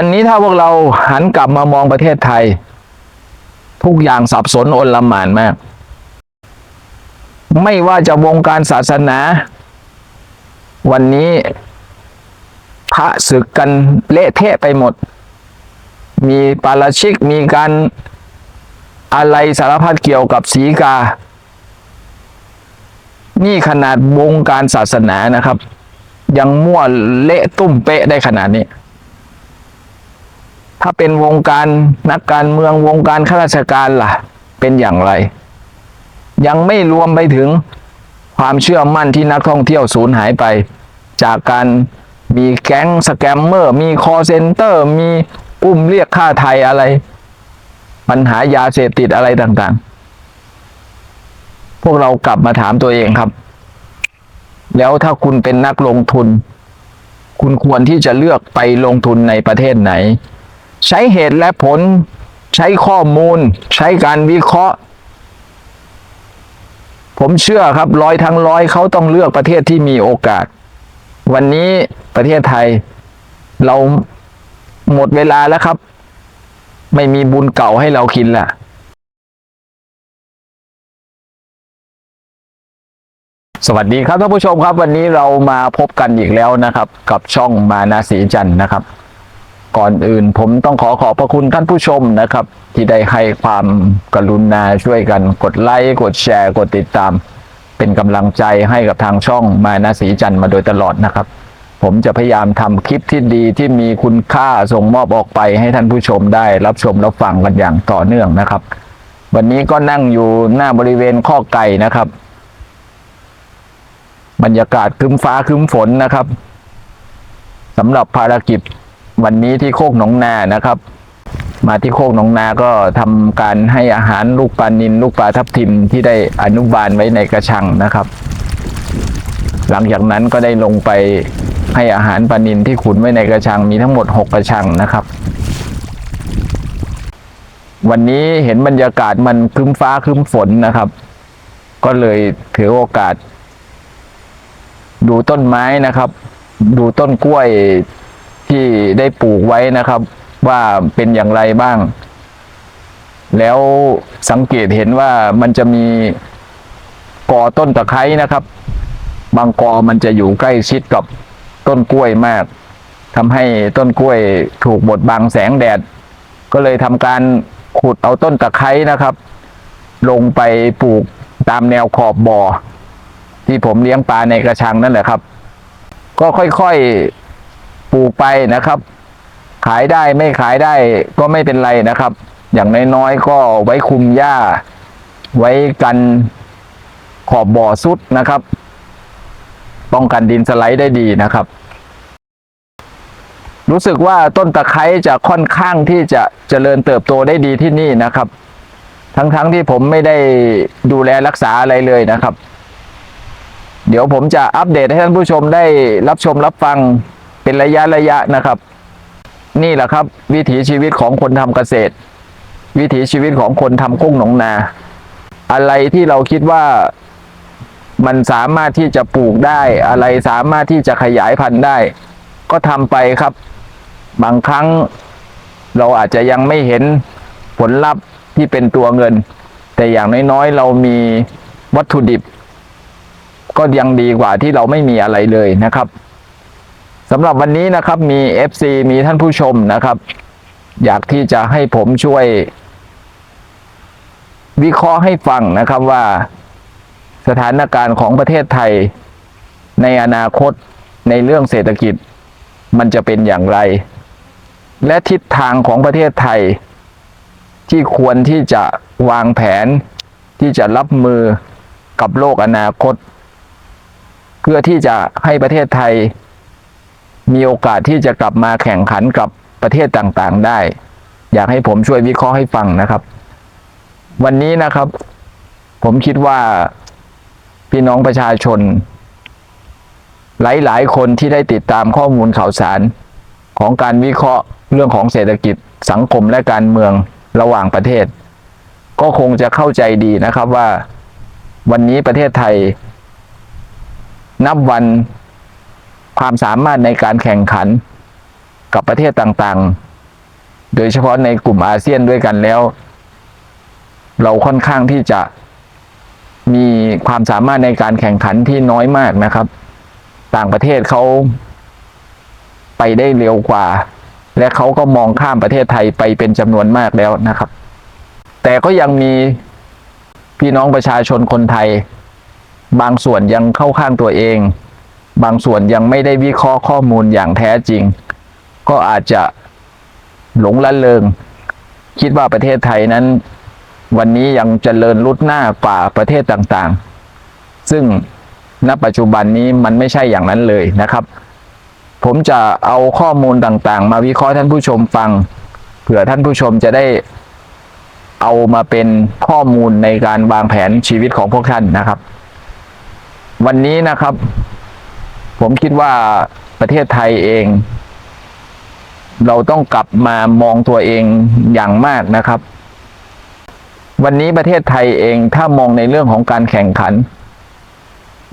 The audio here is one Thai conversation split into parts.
วันนี้ถ้าพวกเราหันกลับมามองประเทศไทย ทุกอย่างสับสนอนลหมานมาก ไม่ว่าจะวงการศาสนา วันนี้พระศึกกันเละเทะไปหมด มีปาราชิกมีการอะไรสารพัดเกี่ยวกับสีกา นี่ขนาดวงการศาสนานะครับ ยังมั่วเละตุ้มเป๊ะได้ขนาดนี้ ถ้าเป็นวงการนักการเมืองวงการข้าราชการล่ะ เป็นอย่างไร ยังไม่รวมไปถึงความเชื่อมั่นที่นักท่องเที่ยวสูญหายไป จากการมีแก๊งสแกมเมอร์ มีคอเซนเตอร์ มีอุ้มเรียกค่าไทยอะไร ปัญหายาเสพติดอะไรต่างๆ พวกเรากลับมาถามตัวเองครับ แล้วถ้าคุณเป็นนักลงทุน คุณควรที่จะเลือกไปลงทุนในประเทศไหน ใช้เหตุและผล ใช้ข้อมูล ใช้การวิเคราะห์ ผมเชื่อครับร้อยทั้งร้อยเขาต้องเลือกประเทศที่มีโอกาส วันนี้ประเทศไทย เราหมดเวลาแล้วครับ ไม่มีบุญเก่าให้เรากินละสวัสดีครับท่านผู้ชมครับวันนี้เรามาพบกันอีกแล้วนะครับ กับช่องมานาสีจันทร์นะครับ ก่อนอื่น ผมต้องขอขอบพระคุณท่านผู้ชมนะครับ ที่ได้ให้ความกรุณาช่วยกันกดไลค์กดแชร์ กดติดตาม เป็นกำลังใจให้กับทางช่องมานาสีจันทร์มาโดยตลอดนะครับ ผมจะพยายามทำคลิปที่ดีที่มีคุณค่าส่งมอบออกไปให้ท่านผู้ชมได้รับชมรับฟังกันอย่างต่อเนื่องนะครับ วันนี้ก็นั่งอยู่หน้าบริเวณข้อไก่นะครับ บรรยากาศคึ้มฟ้าคึ้มฝนนะครับสำหรับภารกิจ วันนี้ที่โคกหนองนานะครับ มาที่โคกหนองนาก็ทำการให้อาหารลูกปลานินลูกปลาทับทิมที่ได้อนุบาลไว้ในกระชังนะครับ หลังจากนั้นก็ได้ลงไปให้อาหารปลานินที่ขุนไว้ในกระชังมีทั้งหมด 6 กระชังนะครับ วันนี้เห็นบรรยากาศมันครึ้มฟ้าครึ้มฝนนะครับ ก็เลยถือโอกาส ดูต้นไม้นะครับ ดูต้นกล้วย ที่ได้ปลูกไว้นะครับ ว่าเป็นอย่างไรบ้าง แล้วสังเกตเห็นว่ามันจะมีกอต้นตะไคร้นะครับ บางกอมันจะอยู่ใกล้ชิดกับต้นกล้วยมากทำให้ต้นกล้วยถูกบดบังแสงแดด ก็เลยทำการขุดเอาต้นตะไคร้นะครับ ลงไปปลูกตามแนวขอบบ่อ ที่ผมเลี้ยงปลาในกระชังนั่นแหละครับ ก็ค่อยๆ ปลูกไปนะครับ ขายได้ไม่ขายได้ก็ไม่เป็นไรนะครับ อย่างน้อยๆก็ไว้คุมหญ้า ไว้กันขอบบ่อสุดนะครับ ป้องกันดินสไลด์ได้ดีนะครับ รู้สึกว่าต้นตะไคร้จะค่อนข้างที่จะเจริญเติบโตได้ดีที่นี่นะครับ ทั้งๆทที่ผมไม่ได้ดูแลรักษาอะไรเลยนะครับ เดี๋ยวผมจะอัปเดตให้ท่านผู้ชมได้รับชมรับฟัง เป็นระยะระยะนะครับ นี่แหละครับ วิถีชีวิตของคนทำเกษตร วิถีชีวิตของคนทำกุ้งหนองนา อะไรที่เราคิดว่ามันสามารถที่จะปลูกได้ อะไรสามารถที่จะขยายพันธุ์ได้ ก็ทำไปครับ บางครั้งเราอาจจะยังไม่เห็นผลลัพธ์ที่เป็นตัวเงิน แต่อย่างน้อยๆ เรามีวัตถุดิบ ก็ยังดีกว่าที่เราไม่มีอะไรเลยนะครับ สำหรับวันนี้นะครับมี FC มีท่านผู้ชมนะครับ อยากที่จะให้ผมช่วย วิเคราะห์ให้ฟังนะครับว่าสถานการณ์ของประเทศไทย ในอนาคตในเรื่องเศรษฐกิจ มันจะเป็นอย่างไร และทิศทางของประเทศไทย ที่ควรที่จะวางแผนที่จะรับมือกับโลกอนาคต เพื่อที่จะให้ประเทศไทย มีโอกาสที่จะกลับมาแข่งขันกับประเทศต่างๆได้ อยากให้ผมช่วยวิเคราะห์ให้ฟังนะครับ วันนี้นะครับ ผมคิดว่าพี่น้องประชาชน หลายๆ คนที่ได้ติดตามข้อมูลข่าวสาร ของการวิเคราะห์เรื่องของเศรษฐกิจสังคมและการเมืองระหว่างประเทศ ก็คงจะเข้าใจดีนะครับว่าวันนี้ประเทศไทย นับวัน ความสามารถในการแข่งขันกับประเทศต่างๆ โดยเฉพาะในกลุ่มอาเซียนด้วยกันแล้ว เราค่อนข้างที่จะมีความสามารถในการแข่งขันที่น้อยมากนะครับ ต่างประเทศเขาไปได้เร็วกว่า และเขาก็มองข้ามประเทศไทยไปเป็นจำนวนมากแล้วนะครับ แต่ก็ยังมีพี่น้องประชาชนคนไทย บางส่วนยังเข้าข้างตัวเอง บางส่วนยังไม่ได้วิเคราะห์ข้อมูลอย่างแท้จริง ก็อาจจะหลงละเลงคิดว่าประเทศไทยนั้น วันนี้ยังเจริญรุดหน้ากว่าประเทศต่างๆ ซึ่งณปัจจุบันนี้มันไม่ใช่อย่างนั้นเลยนะครับ ผมจะเอาข้อมูลต่างๆ มาวิเคราะห์ท่านผู้ชมฟัง เผื่อท่านผู้ชมจะได้เอามาเป็นข้อมูลในการวางแผนชีวิตของพวกท่านนะครับ วันนี้นะครับ ผมคิดว่าประเทศไทยเอง เราต้องกลับมามองตัวเองอย่างมากนะครับ วันนี้ประเทศไทยเองถ้ามองในเรื่องของการแข่งขัน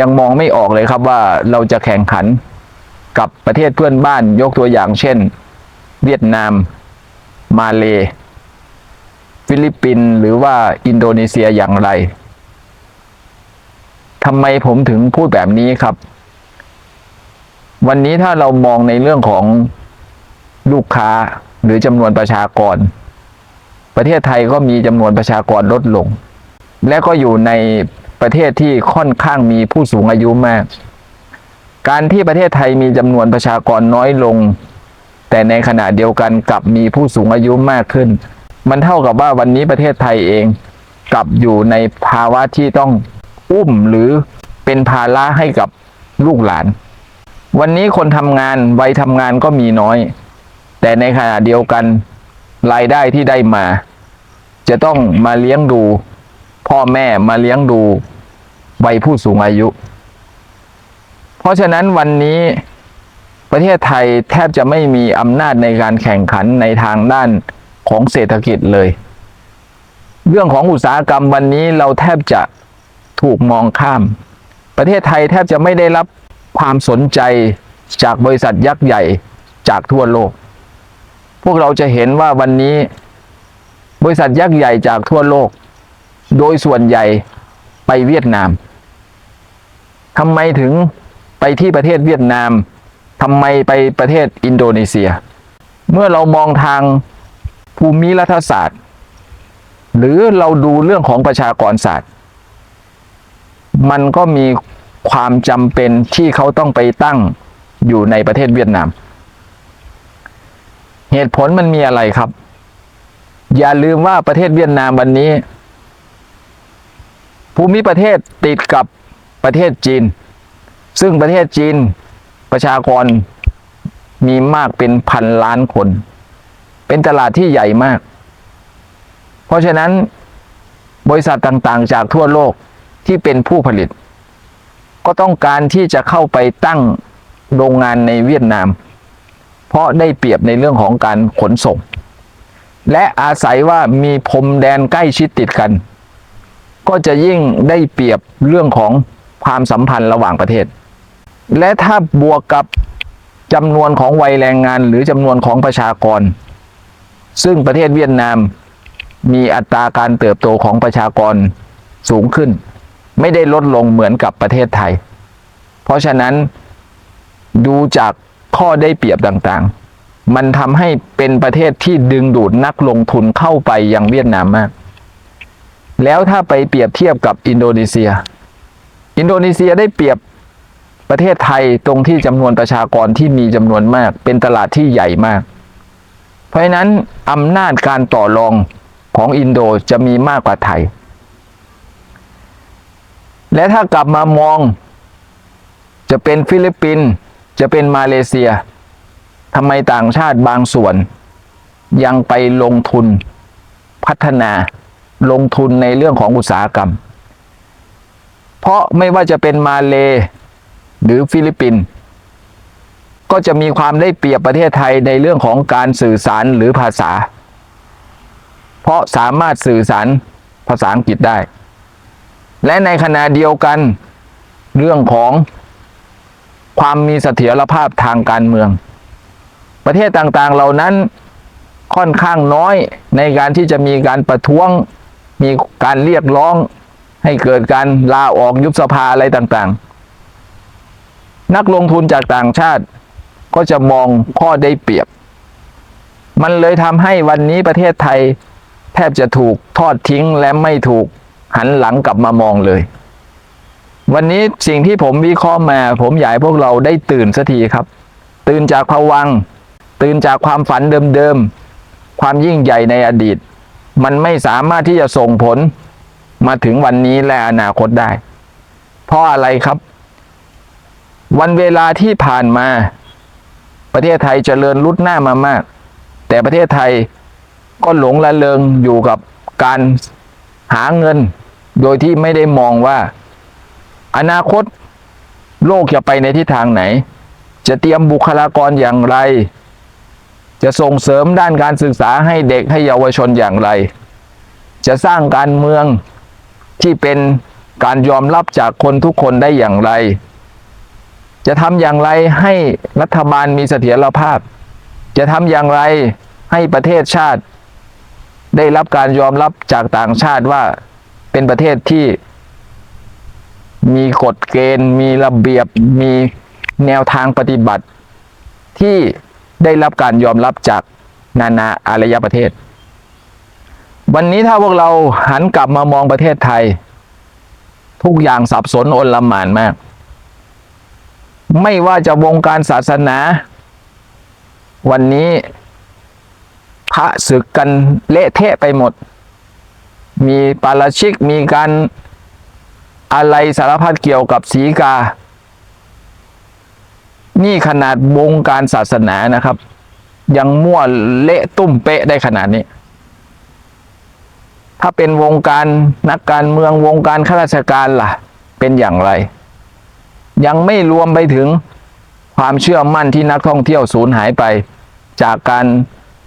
ยังมองไม่ออกเลยครับว่าเราจะแข่งขันกับประเทศเพื่อนบ้านยกตัวอย่างเช่น เวียดนาม มาเล ฟิลิปปินส์หรือว่าอินโดนีเซียอย่างไรทำไมผมถึงพูดแบบนี้ครับ วันนี้ถ้าเรามองในเรื่องของลูกค้าหรือจำนวนประชากร ประเทศไทยก็มีจำนวนประชากรลดลง และก็อยู่ในประเทศที่ค่อนข้างมีผู้สูงอายุมาก การที่ประเทศไทยมีจำนวนประชากรน้อยลง แต่ในขณะเดียวกันกลับมีผู้สูงอายุมากขึ้น มันเท่ากับว่าวันนี้ประเทศไทยเองกลับอยู่ในภาวะที่ต้องอุ้มหรือเป็นภาระให้กับลูกหลาน วันนี้คนทำงานวัยทำงานก็มีน้อย แต่ในขณะเดียวกันรายได้ที่ได้มา จะต้องมาเลี้ยงดู พ่อแม่มาเลี้ยงดูวัยผู้สูงอายุ เพราะฉะนั้นวันนี้ประเทศไทยแทบจะไม่มีอำนาจในการแข่งขันในทางด้านของเศรษฐกิจเลย เรื่องของอุตสาหกรรมวันนี้เราแทบจะถูกมองข้าม ประเทศไทยแทบจะไม่ได้รับ ความสนใจจากบริษัทยักษ์ใหญ่จากทั่วโลก พวกเราจะเห็นว่าวันนี้ บริษัทยักษ์ใหญ่จากทั่วโลก โดยส่วนใหญ่ไปเวียดนามทำไมถึงไปที่ประเทศเวียดนามทำไมไปประเทศอินโดนีเซีย เมื่อเรามองทางภูมิรัฐศาสตร์ หรือเราดูเรื่องของประชากรศาสตร์ มันก็มี ความจำเป็นที่เขาต้องไปตั้งอยู่ในประเทศเวียดนาม เหตุผลมันมีอะไรครับ อย่าลืมว่าประเทศเวียดนามวันนี้ ภูมิประเทศติดกับประเทศจีน ซึ่งประเทศจีนประชากรมีมากเป็นพันล้านคน เป็นตลาดที่ใหญ่มาก เพราะฉะนั้นบริษัทต่างๆ จากทั่วโลกที่เป็นผู้ผลิต ก็ต้องการที่จะเข้าไปตั้งโรงงานในเวียดนาม เพราะได้เปรียบในเรื่องของการขนส่ง และอาศัยว่ามีพรมแดนใกล้ชิดติดกัน ก็จะยิ่งได้เปรียบเรื่องของความสัมพันธ์ระหว่างประเทศ และถ้าบวกกับจำนวนของวัยแรงงานหรือจำนวนของประชากร ซึ่งประเทศเวียดนามมีอัตราการเติบโตของประชากรสูงขึ้น ไม่ได้ลดลงเหมือนกับประเทศไทย เพราะฉะนั้นดูจากข้อได้เปรียบต่างๆ มันทำให้เป็นประเทศที่ดึงดูดนักลงทุนเข้าไปยังเวียดนามมาก แล้วถ้าไปเปรียบเทียบกับอินโดนีเซีย อินโดนีเซียได้เปรียบประเทศไทยตรงที่จำนวนประชากรที่มีจำนวนมาก เป็นตลาดที่ใหญ่มาก เพราะฉะนั้นอำนาจการต่อรองของอินโดจะมีมากกว่าไทย และถ้ากลับมามอง จะเป็นฟิลิปปินส์จะเป็นมาเลเซียทำไมต่างชาติบางส่วน ยังไปลงทุนพัฒนาลงทุนในเรื่องของอุตสาหกรรม เพราะไม่ว่าจะเป็นมาเลหรือฟิลิปปินส์ก็จะมีความได้เปรียบประเทศไทยในเรื่องของการสื่อสารหรือภาษา เพราะสามารถสื่อสารภาษาอังกฤษได้ และในขณะเดียวกันเรื่องของความมีเสถียรภาพทางการเมือง ประเทศต่างๆเหล่านั้นค่อนข้างน้อยในการที่จะมีการประท้วงมีการเรียกร้องให้เกิดการลาออกยุบสภาอะไรต่างๆ นักลงทุนจากต่างชาติก็จะมองข้อได้เปรียบ มันเลยทำให้วันนี้ประเทศไทยแทบจะถูกทอดทิ้งและไม่ถูก หันหลังกลับมามองเลย วันนี้สิ่งที่ผมวิเคราะห์มา ผมอยากให้พวกเราได้ตื่นสักทีครับ ตื่นจากภวัง ตื่นจากความฝันเดิมๆ ความยิ่งใหญ่ในอดีต มันไม่สามารถที่จะส่งผลมาถึงวันนี้และอนาคตได้ เพราะอะไรครับ วันเวลาที่ผ่านมา ประเทศไทยเจริญรุดหน้ามามาก แต่ประเทศไทยก็หลงละเลงอยู่กับการ หาเงิน โดยที่ไม่ได้มองว่า อนาคตโลกจะไปในทิศทางไหน จะเตรียมบุคลากรอย่างไร จะส่งเสริมด้านการศึกษาให้เด็กให้เยาวชนอย่างไร จะสร้างการเมืองที่เป็นการยอมรับจากคนทุกคนได้อย่างไร จะทำอย่างไรให้รัฐบาลมีเสถียรภาพ จะทำอย่างไรให้ประเทศชาติ ได้รับการยอมรับจากต่างชาติว่าเป็นประเทศที่มีกฎเกณฑ์ มีระเบียบ มีแนวทางปฏิบัติ ที่ได้รับการยอมรับจากนานาอารยประเทศ วันนี้ถ้าพวกเราหันกลับมามองประเทศไทย ทุกอย่างสับสนโอนลหมานมาก ไม่ว่าจะวงการศาสนา วันนี้ พระศึกกันเละเทะไปหมด มีปาราชิกมีการอะไรสารพัดเกี่ยวกับสีกา นี่ขนาดวงการศาสนานะครับ ยังมั่วเละตุ้มเป๊ะได้ขนาดนี้ ถ้าเป็นวงการนักการเมืองวงการข้าราชการล่ะ เป็นอย่างไร ยังไม่รวมไปถึงความเชื่อมั่นที่นักท่องเที่ยวสูญหายไป จากการ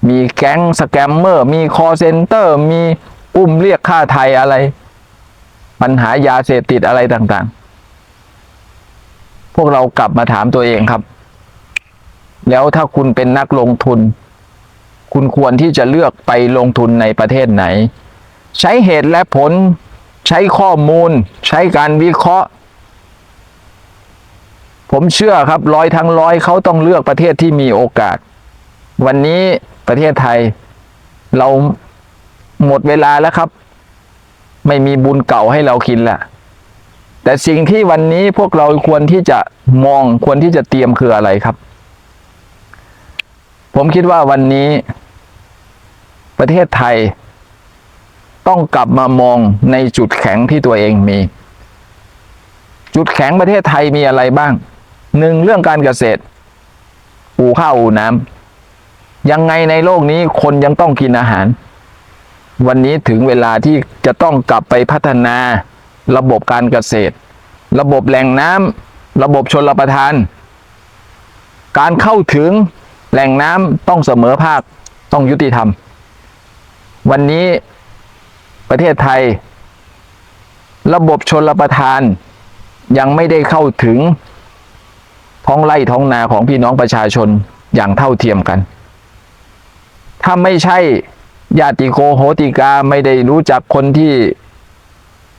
มีแก๊งสแกมเมอร์ มีคอเซนเตอร์ มีอุ้มเรียกค่าไทยอะไร ปัญหายาเสพติดอะไรต่างๆ พวกเรากลับมาถามตัวเองครับ แล้วถ้าคุณเป็นนักลงทุน คุณควรที่จะเลือกไปลงทุนในประเทศไหน ใช้เหตุและผล ใช้ข้อมูล ใช้การวิเคราะห์ ผมเชื่อครับร้อยทั้งร้อยเขาต้องเลือกประเทศที่มีโอกาส วันนี้ ประเทศไทย เราหมดเวลาแล้วครับ ไม่มีบุญเก่าให้เรากินละแต่สิ่งที่วันนี้พวกเราควรที่จะมองควรที่จะเตรียมคืออะไรครับ ผมคิดว่าวันนี้ ประเทศไทย ต้องกลับมามองในจุดแข็งที่ตัวเองมี จุดแข็งประเทศไทยมีอะไรบ้างหนึ่งเรื่องการเกษตรปูข้าวอูน้ำ ยังไงในโลกนี้คนยังต้องกินอาหาร วันนี้ถึงเวลาที่จะต้องกลับไปพัฒนาระบบการเกษตร ระบบแหล่งน้ำระบบชนรับประทาน การเข้าถึงแหล่งน้ำต้องเสมอภาคต้องยุติธรรม วันนี้ประเทศไทย ระบบชนรับประทานยังไม่ได้เข้าถึงท้องไร่ท้องนาของพี่น้องประชาชนอย่างเท่าเทียมกัน ถ้าไม่ใช่ญาติโกโหติกาไม่ได้รู้จักคนที่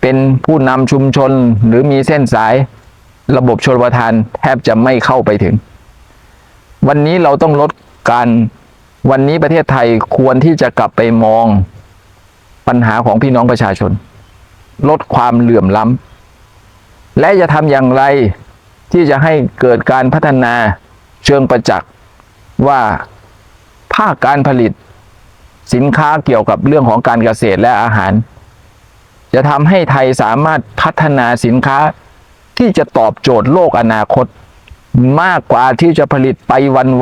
เป็นผู้นำชุมชนหรือมีเส้นสายระบบชลประทานแทบจะไม่เข้าไปถึง วันนี้เราต้องลดการวันนี้ประเทศไทยควรที่จะกลับไปมองปัญหาของพี่น้องประชาชน ลดความเหลื่อมล้ำและจะทำอย่างไรที่จะให้เกิดการพัฒนาเชิงประจักษ์ว่า ภาคการผลิต สินค้าเกี่ยวกับเรื่องของการเกษตรและอาหาร จะทำให้ไทยสามารถพัฒนาสินค้าที่จะตอบโจทย์โลกอนาคต มากกว่าที่จะผลิตไป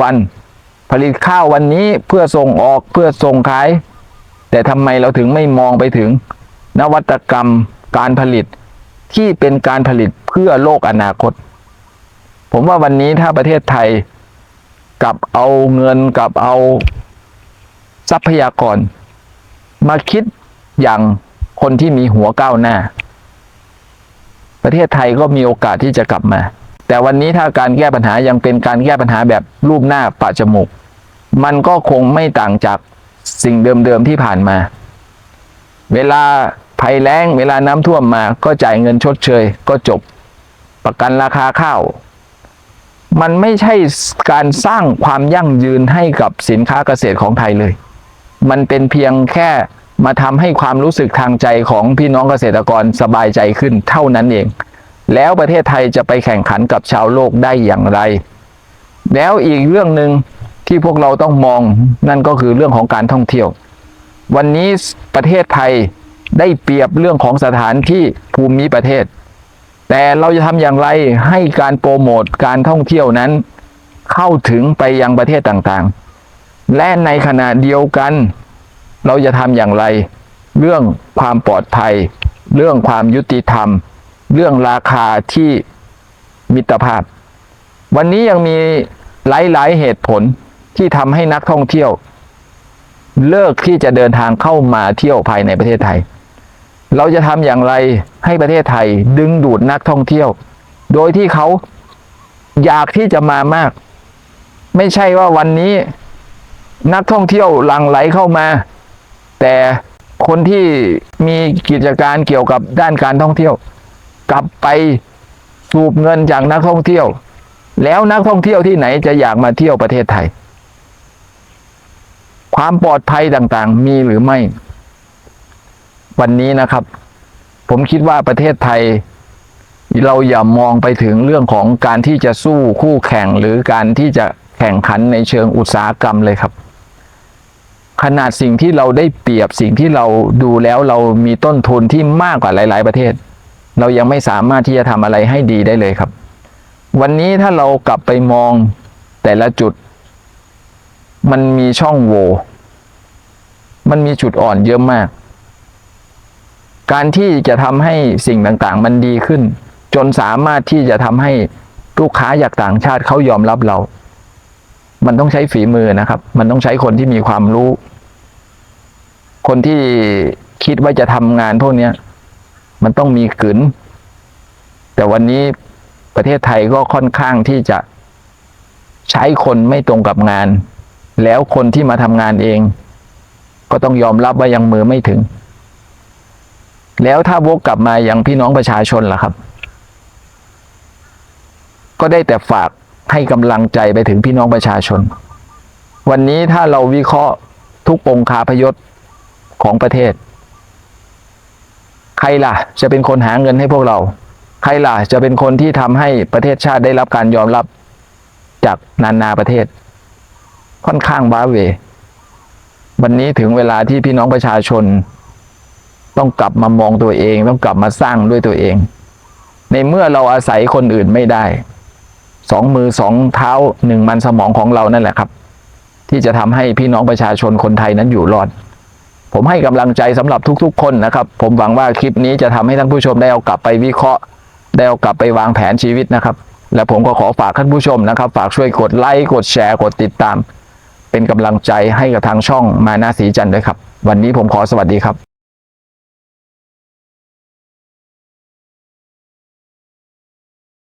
วันๆผลิตข้าววันนี้เพื่อส่งออกเพื่อส่งขาย แต่ทำไมเราถึงไม่มองไปถึง นวัตกรรมการผลิตที่เป็นการผลิตเพื่อโลกอนาคต ผมว่าวันนี้ถ้าประเทศไทย กับเอาเงินกับเอาทรัพยากร มาคิดอย่างคนที่มีหัวก้าวหน้า ประเทศไทยก็มีโอกาสที่จะกลับมา แต่วันนี้ถ้าการแก้ปัญหายังเป็นการแก้ปัญหาแบบรูปหน้าปะจมูก มันก็คงไม่ต่างจากสิ่งเดิมๆที่ผ่านมา เวลาภัยแล้ง เวลาน้ำท่วมมาก็จ่ายเงินชดเชย ก็จบ ประกันราคาข้าว มันไม่ใช่การสร้างความยั่งยืนให้กับสินค้าเกษตรของไทยเลย มันเป็นเพียงแค่มาทำให้ความรู้สึกทางใจของพี่น้องเกษตรกรสบายใจขึ้นเท่านั้นเอง แล้วประเทศไทยจะไปแข่งขันกับชาวโลกได้อย่างไร แล้วอีกเรื่องหนึ่งที่พวกเราต้องมองนั่นก็คือเรื่องของการท่องเที่ยว วันนี้ประเทศไทยได้เปรียบเรื่องของสถานที่ภูมิประเทศ แต่เราจะทำอย่างไรให้การโปรโมทการท่องเที่ยวนั้น เข้าถึงไปยังประเทศต่างๆ และในขณะเดียวกัน เราจะทำอย่างไร เรื่องความปลอดภัย เรื่องความยุติธรรม เรื่องราคาที่มิตรภาพ วันนี้ยังมีหลายๆเหตุผลที่ทำให้นักท่องเที่ยว เลิกที่จะเดินทางเข้ามาเที่ยวภายในประเทศไทย เราจะทำอย่างไรให้ประเทศไทยดึงดูดนักท่องเที่ยว โดยที่เขาอยากที่จะมามาก ไม่ใช่ว่าวันนี้นักท่องเที่ยวหลั่งไหลเข้ามา แต่คนที่มีกิจการเกี่ยวกับด้านการท่องเที่ยว กลับไปสูบเงินจากนักท่องเที่ยว แล้วนักท่องเที่ยวที่ไหนจะอยากมาเที่ยวประเทศไทย ความปลอดภัยต่างๆ มีหรือไม่ วันนี้นะครับ ผมคิดว่าประเทศไทย เราอย่ามองไปถึงเรื่องของการที่จะสู้คู่แข่งหรือการที่จะแข่งขันในเชิงอุตสาหกรรมเลยครับ ขนาดสิ่งที่เราได้เปรียบสิ่งที่เราดูแล้วเรามีต้นทุนที่มากกว่าหลาย ๆ ประเทศ เรายังไม่สามารถที่จะทำอะไรให้ดีได้เลยครับ วันนี้ถ้าเรากลับไปมองแต่ละจุด มันมีช่องโหว่มันมีจุดอ่อนเยอะมาก การที่จะทำให้สิ่งต่างๆ มันดีขึ้น จนสามารถที่จะทำให้ลูกค้าจากต่างชาติเขายอมรับเรา มันต้องใช้ฝีมือนะครับ มันต้องใช้คนที่มีความรู้ คนที่คิดว่าจะทำงานพวกเนี้ยมันต้องมีกลืน แต่วันนี้ประเทศไทยก็ค่อนข้างที่จะใช้คนไม่ตรงกับงาน แล้วคนที่มาทำงานเอง ก็ต้องยอมรับว่ายังมือไม่ถึง แล้วถ้าวกกลับมาอยังพี่น้องประชาชนล่ะครับ ก็ได้แต่ฝากให้กำลังใจไปถึงพี่น้องประชาชน วันนี้ถ้าเราวิเคราะห์ทุกองคาพยศของประเทศ ใครล่ะ จะเป็นคนหาเงินให้พวกเรา ใครล่ะ จะเป็นคนที่ทำให้ประเทศชาติได้รับการยอมรับจากนานาประเทศ ค่อนข้างว้าเว วันนี้ถึงเวลาที่พี่น้องประชาชน ต้องกลับมามองตัวเอง ต้องกลับมาสร้างด้วยตัวเอง ในเมื่อเราอาศัยคนอื่นไม่ได้สองมือสองเท้าหนึ่งมันสมองของเรานั่นแหละครับ ที่จะทำให้พี่น้องประชาชนคนไทยนั้นอยู่รอด ผมให้กำลังใจสำหรับทุก ๆ คนนะครับ ผมหวังว่าคลิปนี้จะทำให้ท่านผู้ชมได้เอากลับไปวิเคราะห์ ได้เอากลับไปวางแผนชีวิตนะครับ และผมก็ขอฝากท่านผู้ชมนะครับ ฝากช่วยกดไลค์กดแชร์กดติดตาม เป็นกำลังใจให้กับทางช่องมานาสีจันทร์ด้วยครับ วันนี้ผมขอสวัสดีครับ